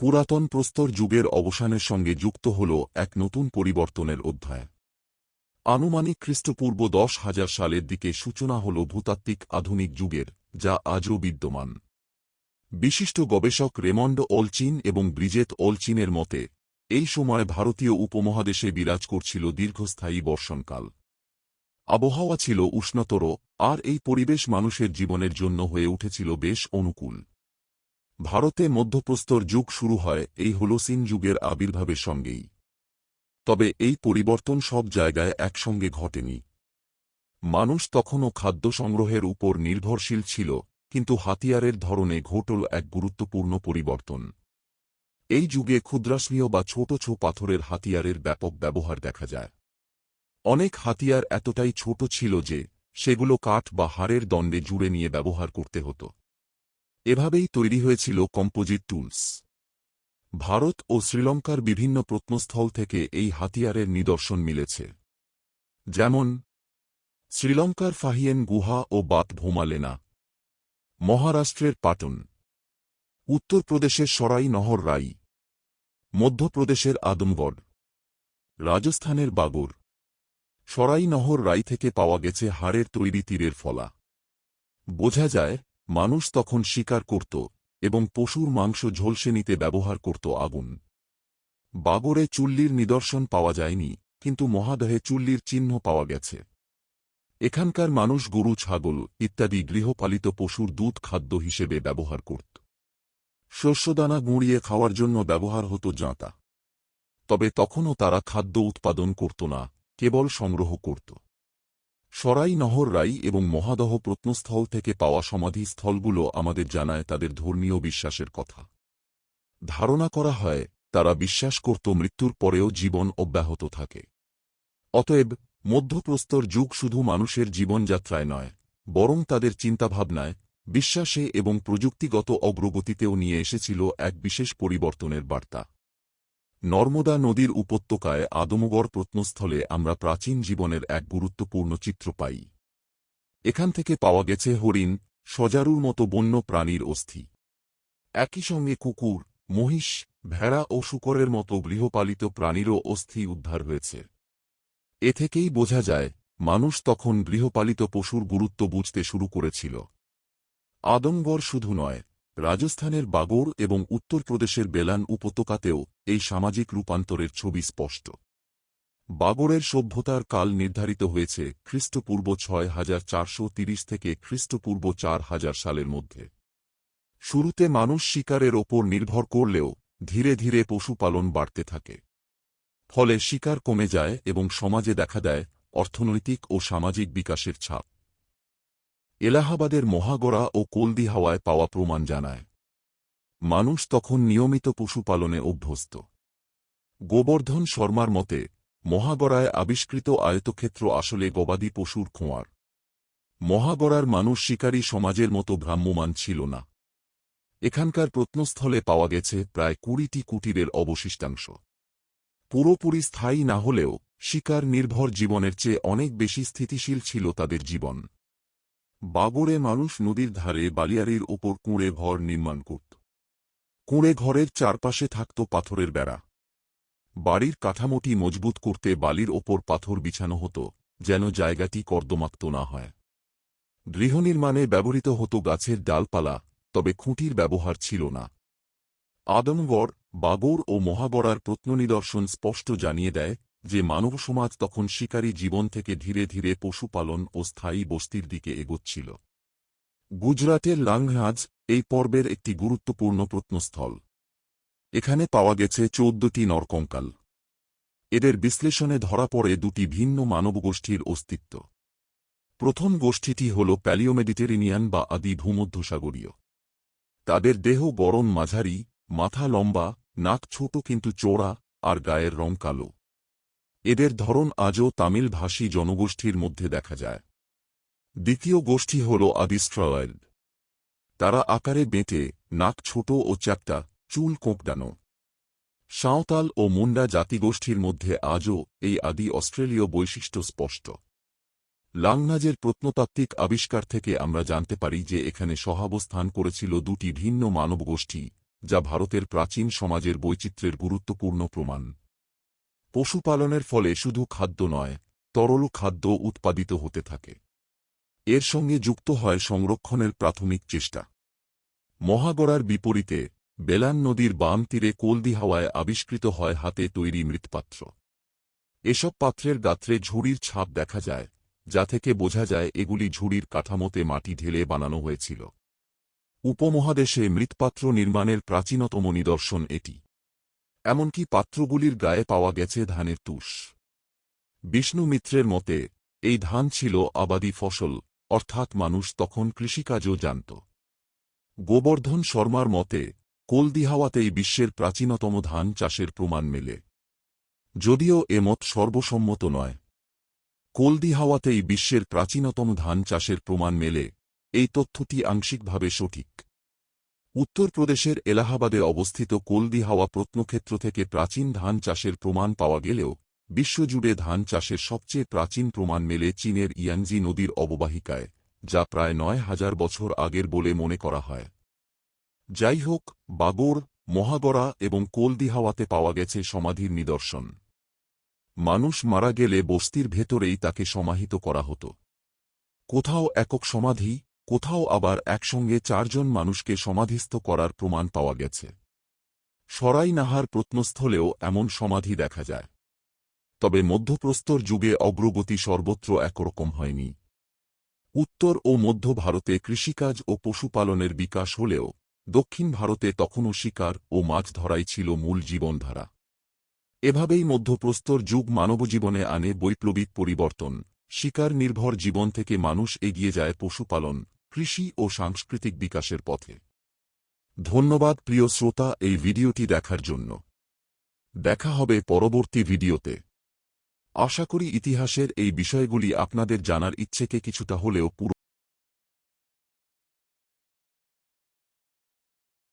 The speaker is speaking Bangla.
পুরাতন প্রস্তর যুগের অবসানের সঙ্গে যুক্ত হল এক নতুন পরিবর্তনের অধ্যায়। আনুমানিক খ্রিস্টপূর্ব দশ হাজার সালের দিকে সূচনা হল ভূতাত্ত্বিক আধুনিক যুগের, যা আজও বিদ্যমান। বিশিষ্ট গবেষক রেমন্ড অলচিন এবং ব্রিজেত অলচিনের মতে, এই সময় ভারতীয় উপমহাদেশে বিরাজ করছিল দীর্ঘস্থায়ী বর্ষণকাল। আবহাওয়া ছিল উষ্ণতর, আর এই পরিবেশ মানুষের জীবনের জন্য হয়ে উঠেছিল বেশ অনুকূল। ভারতে মধ্যপ্রস্তর যুগ শুরু হয়, এই হোলোসিন যুগের আবির্ভাবের সঙ্গেই। তবে এই পরিবর্তন সব জায়গায় একসঙ্গে ঘটেনি। মানুষ তখনও খাদ্য সংগ্রহের উপর নির্ভরশীল ছিল, কিন্তু হাতিয়ারের ধরনে ঘটল এক গুরুত্বপূর্ণ পরিবর্তন। এই যুগে ক্ষুদ্রাশ্মীয় বা ছোট ছো পাথরের হাতিয়ারের ব্যাপক ব্যবহার দেখা যায়। অনেক হাতিয়ার এতটাই ছোট ছিল যে, সেগুলো কাঠ বা হাড়ের দণ্ডে জুড়ে নিয়ে ব্যবহার করতে হতো। এভাবেই তৈরি হয়েছিল কম্পোজিট টুলস। ভারত ও শ্রীলঙ্কার বিভিন্ন প্রত্নস্থল থেকে এই হাতিয়ারের নিদর্শন মিলেছে। যেমন, শ্রীলঙ্কার ফাহিয়েন গুহা ও বাত ভোমালেনা। মহারাষ্ট্রের পাটন। উত্তরপ্রদেশের সরাই নহর রাই। মধ্যপ্রদেশের আদমগড়। রাজস্থানের বাগর। সরাই নহর রাই থেকে পাওয়া গেছে হাড়ের তৈরি তীরের ফলা। বোঝা যায় মানুষ তখন শিকার করত এবং পশুর মাংস ঝলসে নিতে ব্যবহার করত আগুন। বাগরে চুল্লির নিদর্শন পাওয়া যায়নি, কিন্তু মহাদেহে চুল্লির চিহ্ন পাওয়া গেছে। এখানকার মানুষ গরু, ছাগল ইত্যাদি গৃহপালিত পশুর দুধ খাদ্য হিসেবে ব্যবহার করত। শস্যদানা গুঁড়িয়ে খাওয়ার জন্য ব্যবহার হতো জাঁতা। তবে তখনও তারা খাদ্য উৎপাদন করত না, কেবল সংগ্রহ করত। সরাই নহর রাই এবং মহাদহ প্রত্নস্থল থেকে পাওয়া সমাধিস্থলগুলো আমাদের জানায় তাদের ধর্মীয় বিশ্বাসের কথা। ধারণা করা হয়, তারা বিশ্বাস করত মৃত্যুর পরেও জীবন অব্যাহত থাকে। অতএব, মধ্যপ্রস্তর যুগ শুধু মানুষের জীবনযাত্রায় নয়, বরং তাদের চিন্তাভাবনায়, বিশ্বাসে এবং প্রযুক্তিগত অগ্রগতিতেও নিয়ে এসেছিল এক বিশেষ পরিবর্তনের বার্তা। নর্মদা নদীর উপত্যকায় আদমগড় প্রত্নস্থলে আমরা প্রাচীন জীবনের এক গুরুত্বপূর্ণ চিত্র পাই। এখান থেকে পাওয়া গেছে হরিণ, সজারুর মতো বন্য প্রাণীর অস্থি। একই সঙ্গে কুকুর, মহিষ, ভেড়া ও শুকরের মতো গৃহপালিত প্রাণীরও অস্থি উদ্ধার হয়েছে। এ থেকেই বোঝা যায়, মানুষ তখন গৃহপালিত পশুর গুরুত্ব বুঝতে শুরু করেছিল। আদমগড় শুধু নয় রাজস্থানের বাগোর এবং উত্তরপ্রদেশের বেলান উপত্যকাতেও এই সামাজিক রূপান্তরের ছবি স্পষ্ট। বাগরের সভ্যতার কাল নির্ধারিত হয়েছে খ্রিস্টপূর্ব ছয় হাজার চারশো তিরিশ থেকে খ্রিস্টপূর্ব চার হাজার সালের মধ্যে। শুরুতে মানুষ শিকারের ওপর নির্ভর করলেও ধীরে ধীরে পশুপালন বাড়তে থাকে। ফলে শিকার কমে যায় এবং সমাজে দেখা দেয় অর্থনৈতিক ও সামাজিক বিকাশের ছাপ। এলাহাবাদের মহাগড়া ও কলদি হাওয়ায় পাওয়া প্রমাণ জানায়। মানুষ তখন নিয়মিত পশুপালনে অভ্যস্ত। গোবর্ধন শর্মার মতে, মহাগড়ায় আবিষ্কৃত আয়তক্ষেত্র আসলে গবাদি পশুর খোঁয়ার। মহাগড়ার মানুষ শিকারী সমাজের মতো ভ্রাম্যমান ছিল না। এখানকার প্রত্নস্থলে পাওয়া গেছে প্রায় কুড়িটি কুটিরের অবশিষ্টাংশ। পুরোপুরি স্থায়ী না হলেও শিকার নির্ভর জীবনের চেয়ে অনেক বেশি স্থিতিশীল ছিল তাদের জীবন। বাগরে মানুষ নদীর ধারে বালিয়ারির ওপর কুঁড়ে ঘর নির্মাণ করত। কুঁড়ে ঘরের চারপাশে থাকত পাথরের বেড়া। বাড়ির কাঠামোটি মজবুত করতে বালির ওপর পাথর বিছানো হতো, যেন জায়গাটি কর্দমাক্ত না হয়। গৃহনির্মাণে ব্যবহৃত হতো গাছের ডালপালা, তবে খুঁটির ব্যবহার ছিল না। আদমগড়, বাগর ও মহাগড়ার প্রত্ননিদর্শন স্পষ্ট জানিয়ে দেয় যে মানব সমাজ তখন শিকারী জীবন থেকে ধীরে ধীরে পশুপালন ও স্থায়ী বস্তির দিকে এগোচ্ছিল। গুজরাটের লাংহাজ এই পর্বের একটি গুরুত্বপূর্ণ প্রত্নস্থল। এখানে পাওয়া গেছে চৌদ্দটি নরকঙ্কাল। এদের বিশ্লেষণে ধরা পড়ে দুটি ভিন্ন মানবগোষ্ঠীর অস্তিত্ব। প্রথম গোষ্ঠীটি হল প্যালিওমেডিটেরিনিয়ান বা আদি ভূমধ্যসাগরীয়। তাদের দেহ গরম মাঝারি, মাথা লম্বা, নাক ছোট কিন্তু চোড়া আর গায়ের রং কালো। এদের ধরন আজও তামিল ভাষী জনগোষ্ঠীর মধ্যে দেখা যায়। দ্বিতীয় গোষ্ঠী হল আদিস্ট্রয়েড তারা আকারে বেঁটে, নাক ছোট ও চ্যাপ্টা, চুল কোঁকডানো। সাঁওতাল ও মুন্ডা জাতিগোষ্ঠীর মধ্যে আজও এই আদি অস্ট্রেলীয় বৈশিষ্ট্য স্পষ্ট। লাংনাজের প্রত্নতাত্ত্বিক আবিষ্কার থেকে আমরা জানতে পারি যে এখানে সহাবস্থান করেছিল দুটি ভিন্ন মানবগোষ্ঠী, যা ভারতের প্রাচীন সমাজের বৈচিত্র্যের গুরুত্বপূর্ণ প্রমাণ। পশুপালনের ফলে শুধু খাদ্য নয়, তরল খাদ্য উৎপাদিত হতে থাকে। এর সঙ্গে যুক্ত হয় সংরক্ষণের প্রাথমিক চেষ্টা। মহাগড়ার বিপরীতে, বেলান নদীর বাম তীরে কোলদি হাওয়ায় আবিষ্কৃত হয় হাতে তৈরি মৃৎপাত্র। এসব পাত্রের গাত্রে ঝুড়ির ছাপ দেখা যায়, যা থেকে বোঝা যায় এগুলি ঝুড়ির কাঠামোতে মাটি ঢেলে বানানো হয়েছিল। উপমহাদেশে মৃৎপাত্র নির্মাণের প্রাচীনতম নিদর্শন এটি। এমনকি পাত্রগুলির গায়ে পাওয়া গেছে ধানের তুষ। বিষ্ণু মিত্রের মতে, এই ধান ছিল আবাদি ফসল, অর্থাৎ মানুষ তখন কৃষিকাজও জানত। গোবর্ধন শর্মার মতে, কোলদিহাওয়াতেই বিশ্বের প্রাচীনতম ধান চাষের প্রমাণ মেলে। যদিও এ মত সর্বসম্মত নয়। কোলদিহাওয়াতেই বিশ্বের প্রাচীনতম ধান চাষের প্রমাণ মেলে, এই তথ্যটি আংশিকভাবে সঠিক। উত্তরপ্রদেশের এলাহাবাদে অবস্থিত কোলদিহাওয়া প্রত্নক্ষেত্র থেকে প্রাচীন ধান চাষের প্রমাণ পাওয়া গেলেও, বিশ্বজুড়ে ধান চাষের সবচেয়ে প্রাচীন প্রমাণ মেলে চীনের ইয়ানজি নদীর অববাহিকায়, যা প্রায় নয় হাজার বছর আগের বলে মনে করা হয়। যাই হোক বাগোর, মহাগড়া এবং কোলদিহাওয়াতে পাওয়া গেছে সমাধির নিদর্শন। মানুষ মারা গেলে বস্তির ভেতরেই তাকে সমাহিত করা হতো। কোথাও একক সমাধি কোথাও আবার একসঙ্গে চারজন মানুষকে সমাধিস্থ করার প্রমাণ পাওয়া গেছে। সরাই নাহার প্রত্নস্থলেও এমন সমাধি দেখা যায়। তবে মধ্যপ্রস্তর যুগে অগ্রগতি সর্বত্র একরকম হয়নি। উত্তর ও মধ্য ভারতে কৃষিকাজ ও পশুপালনের বিকাশ হলেও দক্ষিণ ভারতে তখনও শিকার ও মাছ ধরাই ছিল মূল জীবনধারা। এভাবেই মধ্যপ্রস্তর যুগ মানবজীবনে আনে বৈপ্লবিক পরিবর্তন। শিকার নির্ভর জীবন থেকে মানুষ এগিয়ে যায় পশুপালন, কৃষি ও সাংস্কৃতিক বিকাশের পথে। ধন্যবাদ প্রিয় শ্রোতা এই ভিডিওটি দেখার জন্য। দেখা হবে পরবর্তী ভিডিওতে। আশা করি ইতিহাসের এই বিষয়গুলি আপনাদের জানার ইচ্ছেকে কিছুটা হলেও পুরো